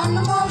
জন্ম